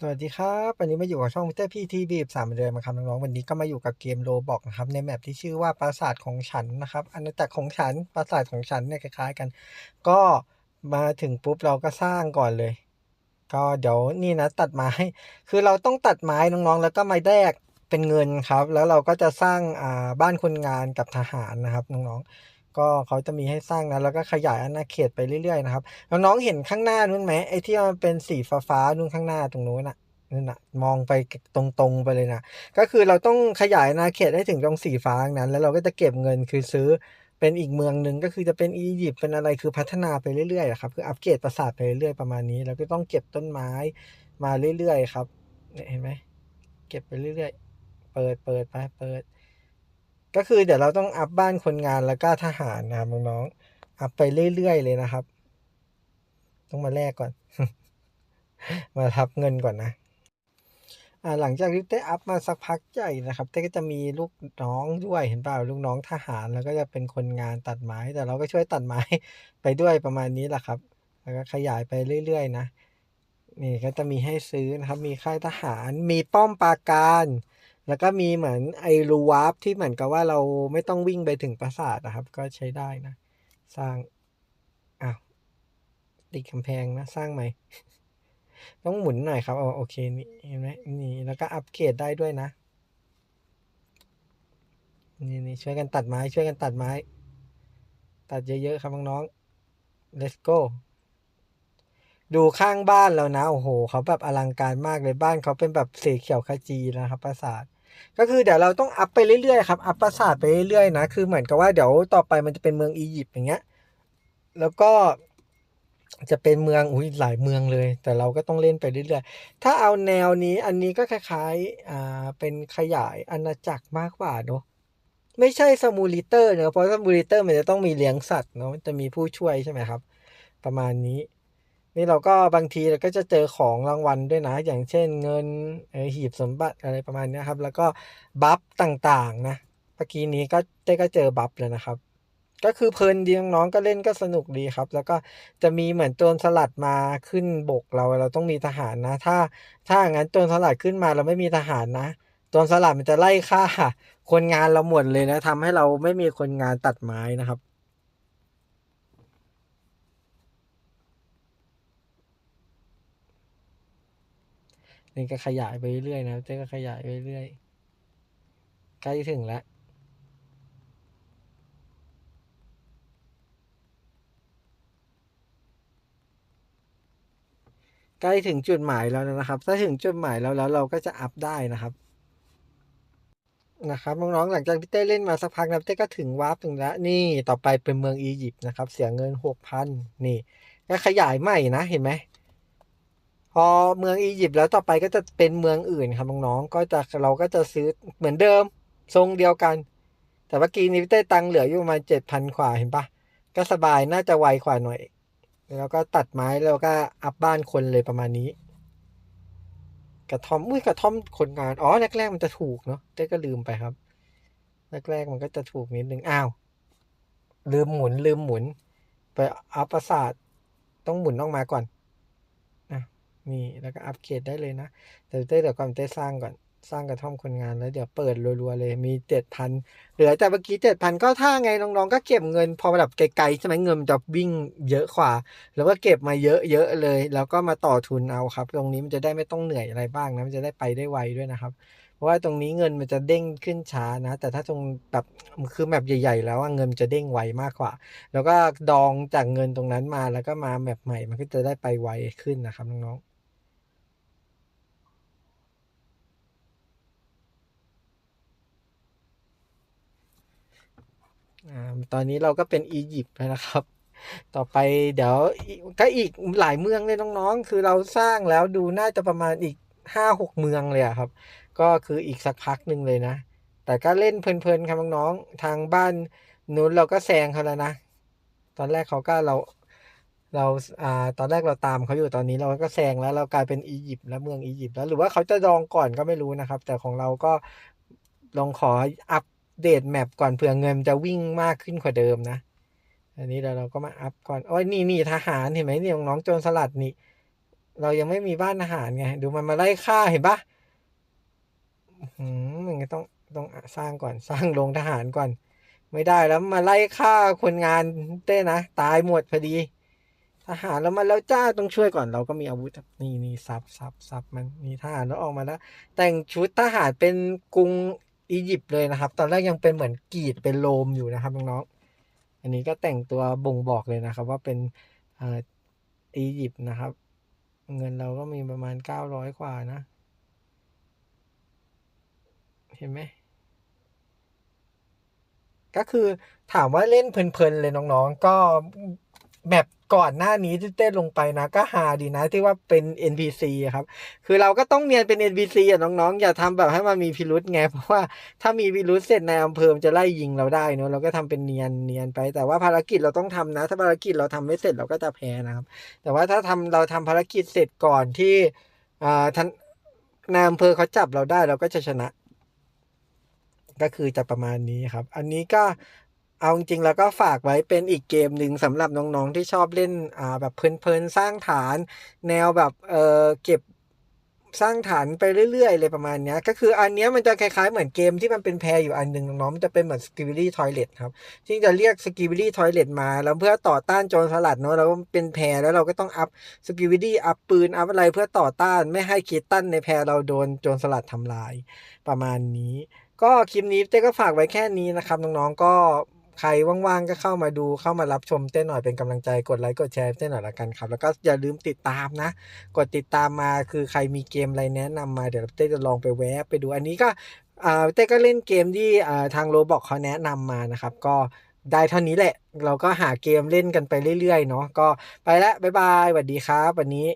สวัสดีครับ วันนี้มาอยู่กับช่องวิเตอร์พีทีบีบสามเดือนมาครับน้องๆวันนี้ก็มาอยู่กับเกมโรบอกนะครับในแมปที่ชื่อว่าปราสาทของฉันนะครับอาณาจักรของฉันปราสาทของฉันเนี่ยคล้ายๆกัน ก็มาถึงปุ๊บเราก็สร้างก่อนเลย ก็เดี๋ยวนี่นะตัดไม้คือเราต้องตัดไม้น้องๆ แล้วก็มาแลกเป็นเงินครับ แล้วเราก็จะสร้างอ่าบ้านคนงานกับทหารนะครับน้องๆ ก็เขาจะมีให้สร้างนะแล้วก็ขยายอาณาเขตไปเรื่อยๆนะครับน้องๆเห็นข้างหน้านู้นไหมไอ้ที่มันเป็นสีฟ้าๆนู้นข้างหน้าตรงนู้นน่ะนั่นน่ะมองไปตรงๆไปเลยนะก็คือเราต้องขยายอาณาเขตให้ถึงตรงสีฟ้านั้น แล้วเราก็จะเก็บเงินคือซื้อเป็นอีกเมืองหนึ่งก็คือจะเป็นอียิปต์เป็นอะไรคือพัฒนาไปเรื่อยๆครับคืออัปเกรดปราสาทไปเรื่อยๆประมาณนี้ แล้วก็ต้องเก็บต้นไม้มาเรื่อยๆครับเนี่ยเห็นไหมเก็บไปเรื่อยๆ เปิดเปิดไปเปิด ก็คือเดี๋ยวเราต้องอัพบ้านคนงานแล้วก็ทหารนะครับน้องๆอัพไปเรื่อยๆเลยนะครับ ต้องมาแลกก่อน มาทับเงินก่อนนะอ่าหลังจากที่เต้อัพมาสักพักใหญ่นะครับเต้ก็จะมีลูกน้องด้วยเห็นเปล่าลูกน้องทหารแล้วก็จะเป็นคนงานตัดไม้ แต่เราก็ช่วยตัดไม้ไปด้วยประมาณนี้แหละครับ แล้วก็ขยายไปเรื่อย ๆ นะนี่ก็จะมีให้ซื้อนะครับ มีค่ายทหารมีป้อมปราการ แล้วก็มีเหมือนไอรูวาร์ปที่เหมือนกับว่าเราไม่ต้องวิ่งไปถึงปราสาทนะครับ ก็ใช้ได้นะ สร้างอ้าวติดกำแพงนะสร้างใหม่ ต้องหมุนหน่อยครับอ๋อโอเคนี่เห็นไหมนี่แล้วก็อัปเกรดได้ด้วยนะนี่นี่ช่วยกันตัดไม้ช่วยกันตัดไม้ ตัดเยอะๆครับน้องๆ let's go ดูข้างบ้านแล้วนะ โอ้โห เขาแบบอลังการมากเลยบ้านเขาเป็นแบบสีเขียวขจีนะครับปราสาท ก็คือเดี๋ยวเราต้องอัพไปเรื่อยๆครับอัพปราสาทไปเรื่อยๆนะคือเหมือนกับว่าเดี๋ยวต่อไปมันจะเป็นเมืองอียิปต์อย่างเงี้ยแล้วก็จะเป็นเมืองอุ้ยหลายเมืองเลย แต่เราก็ต้องเล่นไปเรื่อยๆ ถ้าเอาแนวนี้อันนี้ก็คล้ายๆอ่าเป็นขยายอาณาจักรมากกว่าเนอะไม่ใช่สมูลิเตอร์เนอะเพราะสมูลิเตอร์มันจะต้องมีเลี้ยงสัตว์เนอะจะมีผู้ช่วยใช่ไหมครับ ประมาณนี้ นี่เราก็บางทีเราก็จะเจอของรางวัลด้วยนะ อย่างเช่นเงินหีบสมบัติอะไรประมาณนี้ครับ แล้วก็บัฟต่างๆนะเมื่อกี้นี้ก็เต้ก็เจอบัฟเลยนะครับ ก็คือเพลินดีน้องก็เล่นก็สนุกดีครับ แล้วก็จะมีเหมือนโจรสลัดมาขึ้นบกเราเราต้องมีทหารนะ ถ้าถ้างั้นโจรสลัดขึ้นมาเราไม่มีทหารนะโจรสลัดมันจะไล่ฆ่าคนงานเราหมดเลยนะทำให้เราไม่มีคนงานตัดไม้นะครับ นี่ก็ขยายไปเรื่อยๆนะเจ๊ก็ขยายไปเรื่อยใกล้ถึงแล้วใกล้ถึงจุดหมายแล้วนะครับ ถ้าถึงจุดหมายแล้วแล้วเราก็จะอัพได้นะครับ นะครับน้องๆหลังจากที่เต้เล่นมาสักพักนะเต้ก็ถึงวาร์ปถึงแล้ว นี่ต่อไปเป็นเมืองอียิปต์นะครับ เสียเงินหกพันนี่ก็ขยายใหม่นะเห็นไหม พอเมืองอียิปต์แล้วต่อไปก็จะเป็นเมืองอื่นครับน้องๆก็จะเราก็จะซื้อเหมือนเดิมทรงเดียวกัน แต่เมื่อกี้นี้เต้ตังเหลืออยู่ประมาณเจ็ดพันกว่าเห็นปะก็สบายน่าจะไวกว่าหน่อย แล้วก็ตัดไม้แล้วก็อัพบ้านคนเลยประมาณนี้ กระท่อมอุ้ยกระท่อมคนงานอ๋อแรกๆมันจะถูกเนาะเต้ก็ลืมไปครับแรกๆมันก็จะถูกนิดนึงอ้าวลืมหมุนลืมหมุน ไปอัพประสาทต้องหมุนออกมาก่อน นี่ แล้วก็อัปเกรดได้เลยนะ แต่เต้เดี๋ยวก่อนเต้สร้างก่อนสร้างกระท่อมคนงานแล้วเดี๋ยวเปิดรัวๆเลยมีเจ็ดพันเหลือแต่เมื่อกี้เจ็ดพันก็ถ้าไงน้องๆก็เก็บเงินพอแบบไกลๆใช่ไหมเงินมันจะวิ่งเยอะกว่า แล้วก็เก็บมาเยอะๆเลย แล้วก็มาต่อทุนเอาครับ ตรงนี้มันจะได้ไม่ต้องเหนื่อยอะไรบ้างนะมันจะได้ไปได้ไวด้วยนะครับ เพราะว่าตรงนี้เงินมันจะเด้งขึ้นช้านะ แต่ถ้าตรงแบบคือแมปใหญ่ๆ แล้วเงินมันจะเด้งไวมากกว่า แล้วก็ดองจากเงินตรงนั้นมาแล้วก็มาแมปใหม่มันก็จะได้ไปไวขึ้นนะครับน้องๆ ตอนนี้เราก็เป็นอียิปต์แล้วนะครับ ต่อไปเดี๋ยวก็อีกหลายเมืองเลยน้องๆ คือเราสร้างแล้วดูน่าจะประมาณอีกห้าหกเมืองเลยครับ ก็คืออีกสักพักหนึ่งเลยนะ แต่ก็เล่นเพลินๆครับน้องๆ ทางบ้านนู้นเราก็แซงเขาแล้วนะ ตอนแรกเขาก็เราเราอ่าตอนแรกเราตามเขาอยู่ตอนนี้เราก็แซงแล้วเรากลายเป็นอียิปต์แล้วเมืองอียิปต์แล้วหรือว่าเขาจะดองก่อนก็ไม่รู้นะครับ แต่ของเราก็ลองขออัป เดตแมปก่อนเผื่อเงินมันจะวิ่งมากขึ้นกว่าเดิมนะ อันนี้เราเราก็มาอัพก่อนโอ้ยนี่นี่ทหารเห็นไหมนี่น้องโจรสลัดนี่ เรายังไม่มีบ้านทหารไงดูมันมาไล่ฆ่าเห็นปะอืมมันก็ต้องต้องสร้างก่อนสร้างโรงทหารก่อน ไม่ได้แล้วมาไล่ฆ่าคนงานเต้นะ ตายหมดพอดีทหารแล้วมาแล้วจ้าต้องช่วยก่อนเราก็มีอาวุธนี่นี่ซับซับซับมันมีทหารแล้วออกมาแล้ว แต่งชุดทหารเป็นกรุง อียิปต์เลยนะครับ ตอนแรกยังเป็นเหมือนกรีดเป็นโรมอยู่นะครับน้องๆอันนี้ก็แต่งตัวบ่งบอกเลยนะครับ ว่าเป็นอียิปต์นะครับ เงินเราก็มีประมาณเก้าร้อยกว่านะ เห็นไหมก็คือถามว่าเล่นเพลินๆเลยน้องๆ ก็ แบบก่อนหน้านี้ที่เต้นลงไปนะก็ฮาดีนะที่ว่าเป็น NPC ครับ คือเราก็ต้องเนียนเป็น NPC อะน้องๆ อย่าทำแบบให้มันมีพิรุษไง เพราะว่าถ้ามีพิรุษเสร็จในอำเภอจะไล่ยิงเราได้เนอะเราก็ทำเป็นเนียนเนียนไป แต่ว่าภารกิจเราต้องทำนะ ถ้าภารกิจเราทำไม่เสร็จเราก็จะแพ้นะครับ แต่ว่าถ้าทำเราทำภารกิจเสร็จก่อนที่อ่าท่านนายอำเภอเขาจับเราได้เราก็จะชนะก็คือจะประมาณนี้ครับ อันนี้ก็ เอาจริงๆแล้วก็ฝากไว้เป็นอีกเกมหนึ่งสำหรับน้องๆที่ชอบเล่นอ่าแบบเพลินๆสร้างฐาน แนวแบบเออเก็บสร้างฐานไปเรื่อยๆเลยประมาณนี้ก็คืออันนี้มันจะคล้ายๆเหมือนเกมที่มันเป็นแพรอยู่อันหนึ่งน้องๆมันจะเป็นเหมือนสกิบิลี่ทอยเลทครับที่จะเรียกสกิบิลี่ทอยเลทมาแล้วเพื่อต่อต้านโจรสลัดเนาะเราเป็นแพรแล้วเราก็ต้องอัพสกิบิลี่อัพปืนอัพอะไรเพื่อต่อต้านไม่ให้คิดตันในแพรเราโดนโจรสลัดทำลายประมาณนี้ ก็คลิปนี้เต้ก็ฝากไว้แค่นี้นะครับน้องๆก็ ใครว่างๆก็เข้ามาดูเข้ามารับชมเต้หน่อยเป็นกำลังใจกดไลค์กดแชร์เต้หน่อยละกันครับ แล้วก็อย่าลืมติดตามนะ กดติดตามมาคือใครมีเกมอะไรแนะนำมาเดี๋ยวเต้จะลองไปแวะไปดูอันนี้ก็อ่าเต้ก็เล่นเกมที่ทางโรบอกเขาแนะนำมานะครับ ก็ได้เท่านี้แหละ เราก็หาเกมเล่นกันไปเรื่อยๆเนาะก็ไปละบ๊ายบายสวัสดีครับ วันนี้